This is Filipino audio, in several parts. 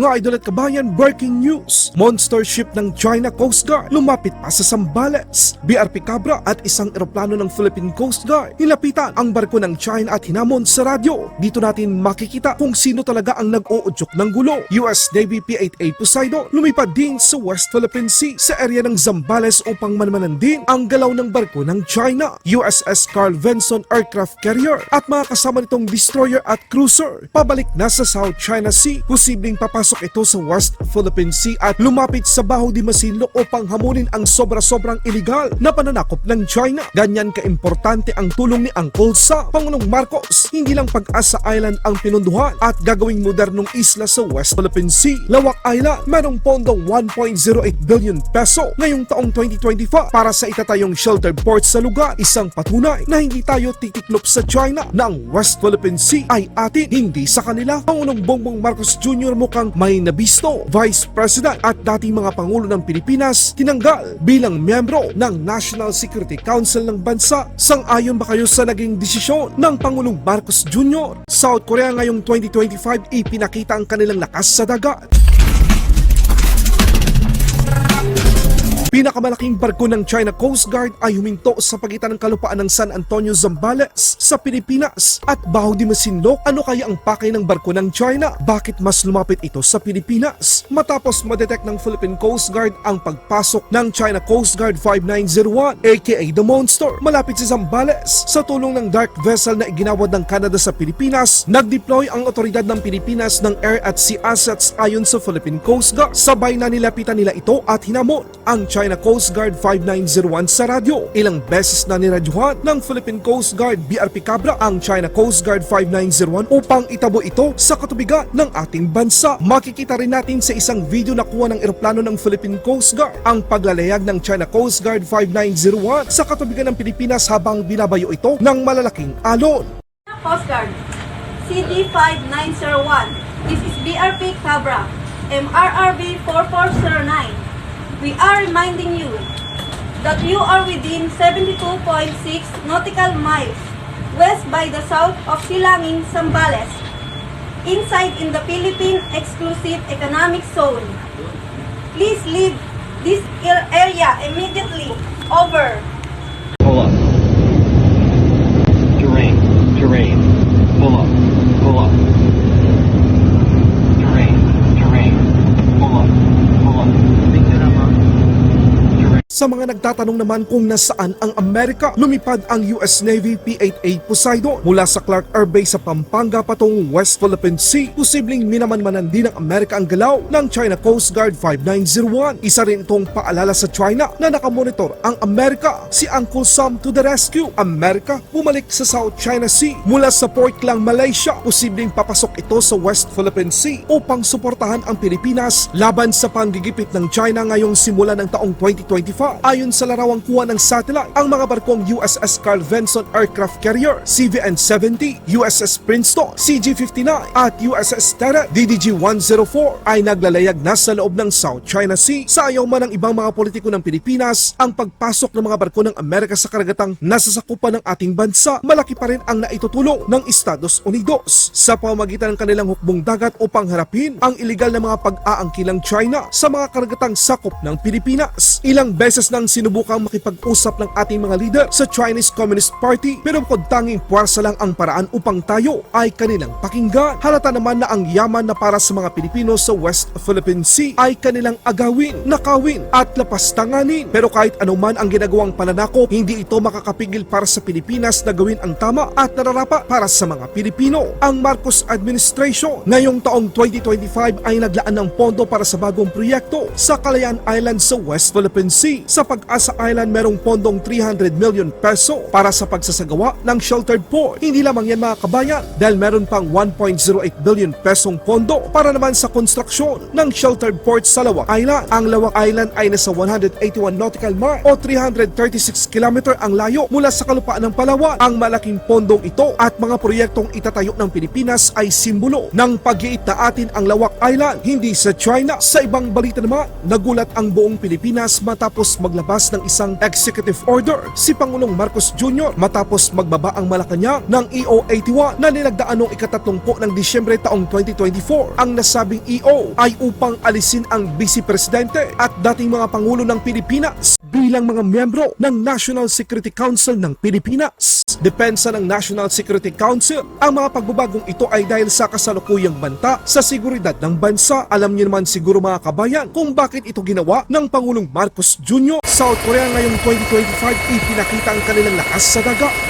Mga idol at kabayan, breaking news. Monster ship ng China Coast Guard lumapit pa sa Zambales. BRP Cabra at isang eroplano ng Philippine Coast Guard nilapitan ang barko ng China at hinamon sa radyo. Dito natin makikita kung sino talaga ang nag-uudyok ng gulo. US Navy P-8A Poseidon lumipad din sa West Philippine Sea sa area ng Zambales upang manmanan din ang galaw ng barko ng China. USS Carl Vinson Aircraft Carrier at mga kasama nitong destroyer at cruiser pabalik na sa South China Sea. Posibleng papasok ito sa West Philippine Sea at lumapit sa Baho de Masinloc upang hamunin ang sobra-sobrang iligal na pananakop ng China. Ganyan kaimportante ang tulong ni Uncle Sam. Pangulong Marcos, hindi lang Pag-asa Island ang pinunduhan at gagawing modernong isla sa West Philippine Sea. Lawak Island, merong pondong 1.08 billion peso ngayong taong 2025 para sa itatayong sheltered port sa lugar. Isang patunay na hindi tayo titiklop sa China na ang West Philippine Sea ay atin, hindi sa kanila. Pangulong Bongbong Marcos Jr. mukhang may nabisto. Vice President at dating mga Pangulo ng Pilipinas tinanggal bilang miyembro ng National Security Council ng bansa. Sang-ayon ba kayo sa naging desisyon ng Pangulong Marcos Jr.? South Korea ngayong 2025 ipinakita ang kanilang lakas sa dagat. Pinakamalaking barko ng China Coast Guard ay huminto sa pagitan ng kalupaan ng San Antonio Zambales sa Pilipinas at Baho de Masinloc. Ano kaya ang pakay ng barko ng China? Bakit mas lumapit ito sa Pilipinas? Matapos madetect ng Philippine Coast Guard ang pagpasok ng China Coast Guard 5901 aka The Monster malapit sa Zambales sa tulong ng dark vessel na iginawad ng Canada sa Pilipinas, nag-deploy ang otoridad ng Pilipinas ng air at sea assets ayon sa Philippine Coast Guard. Sabay na nilapitan nila ito at hinamon ang China Coast Guard 5901 sa radyo. Ilang beses na niradyohan ng Philippine Coast Guard BRP Cabra ang China Coast Guard 5901 upang itabo ito sa katubigan ng ating bansa. Makikita rin natin sa isang video na kuha ng eroplano ng Philippine Coast Guard ang paglalayag ng China Coast Guard 5901 sa katubigan ng Pilipinas habang binabayo ito ng malalaking alon. Coast Guard, CD5901. This is BRP Cabra, MRRB 4409. We are reminding you that you are within 72.6 nautical miles west by the south of Silangin, Zambales, inside in the Philippine Exclusive Economic Zone. Please leave this area immediately. Over. Pull up. Terrain. Terrain. Pull up. Pull up. Terrain. Terrain. Pull up. Pull up. Terrain. Sa mga nagtatanong naman kung nasaan ang Amerika, lumipad ang US Navy P-8A Poseidon mula sa Clark Air Base sa Pampanga patungong West Philippine Sea. Posibleng minamanmanan din ng Amerika ang galaw ng China Coast Guard 5901. Isa rin itong paalala sa China na nakamonitor ang Amerika. Si Uncle Sam to the rescue. Amerika bumalik sa South China Sea mula sa Port Klang, Malaysia. Posibleng papasok ito sa West Philippine Sea upang suportahan ang Pilipinas laban sa panggigipit ng China ngayong simula ng taong 2025. Ayon sa larawang kuha ng satellite, ang mga barkong USS Carl Vinson Aircraft Carrier, CVN-70, USS Princeton, CG-59 at USS Terra DDG-104 ay naglalayag na sa loob ng South China Sea. Sa ayaw man ng ibang mga politiko ng Pilipinas, ang pagpasok ng mga barko ng Amerika sa karagatang nasasakupan ng ating bansa, malaki pa rin ang naitutulong ng Estados Unidos sa pamamagitan ng kanilang hukbong dagat upang harapin ang iligal na mga pag-aangkilang China sa mga karagatang sakop ng Pilipinas. Ilang beses nang sinubukang makipag-usap ng ating mga leader sa Chinese Communist Party pero bukod tanging puwersa lang ang paraan upang tayo ay kanilang pakinggan. Halata naman na ang yaman na para sa mga Pilipino sa West Philippine Sea ay kanilang agawin, nakawin at lapastanganin. Pero kahit anuman ang ginagawang pananakop, hindi ito makakapigil para sa Pilipinas na gawin ang tama at nararapa para sa mga Pilipino. Ang Marcos Administration ngayong taong 2025 ay naglaan ng pondo para sa bagong proyekto sa Kalayaan Island sa West Philippine Sea. Sa Pag-asa Island merong pondong 300 million peso para sa pagsasagawa ng sheltered port. Hindi lamang yan mga kabayan dahil meron pang 1.08 billion pesong pondo para naman sa konstruksyon ng sheltered port sa Lawak Island. Ang Lawak Island ay nasa 181 nautical mile o 336 km ang layo mula sa kalupaan ng Palawan. Ang malaking pondong ito at mga proyektong itatayo ng Pilipinas ay simbolo ng pag-iit na atin ang Lawak Island, hindi sa China. Sa ibang balita naman, nagulat ang buong Pilipinas matapos matapos maglabas ng isang executive order si Pangulong Marcos Jr. matapos magbaba ang Malacanang ng EO81 na nilagdaan noong ikatatlongpo ng Disyembre taong 2024. Ang nasabing EO ay upang alisin ang Vice Presidente at dating mga Pangulo ng Pilipinas bilang mga miyembro ng National Security Council ng Pilipinas. Depensa ng National Security Council, ang mga pagbabagong ito ay dahil sa kasalukuyang banta sa seguridad ng bansa. Alam niyo naman siguro mga kabayan kung bakit ito ginawa ng Pangulong Marcos Jr. South Korea ngayong 2025 ipinakita ang kanilang lakas sa daga.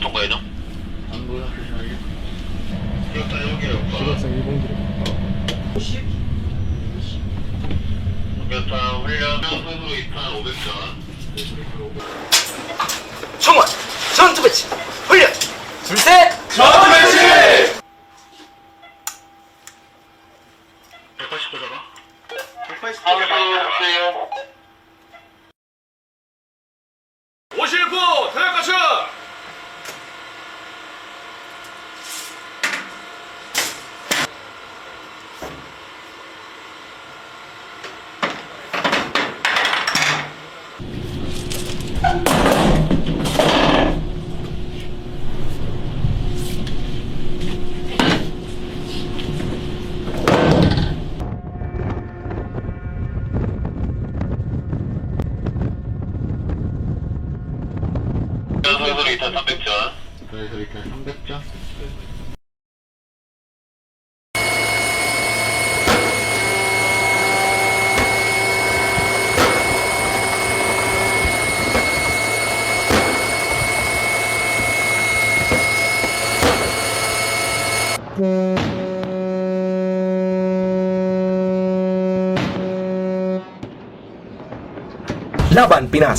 어떤 거예요? 안 보여? 조심하게 여기다 여기요. 지각생 1번 길 여기다 훈련 선으로 입항 500점 총원 전투 배치 훈련 둘셋! 선으로 2탄 300전 그래서 2탄 300전 Laban Pinas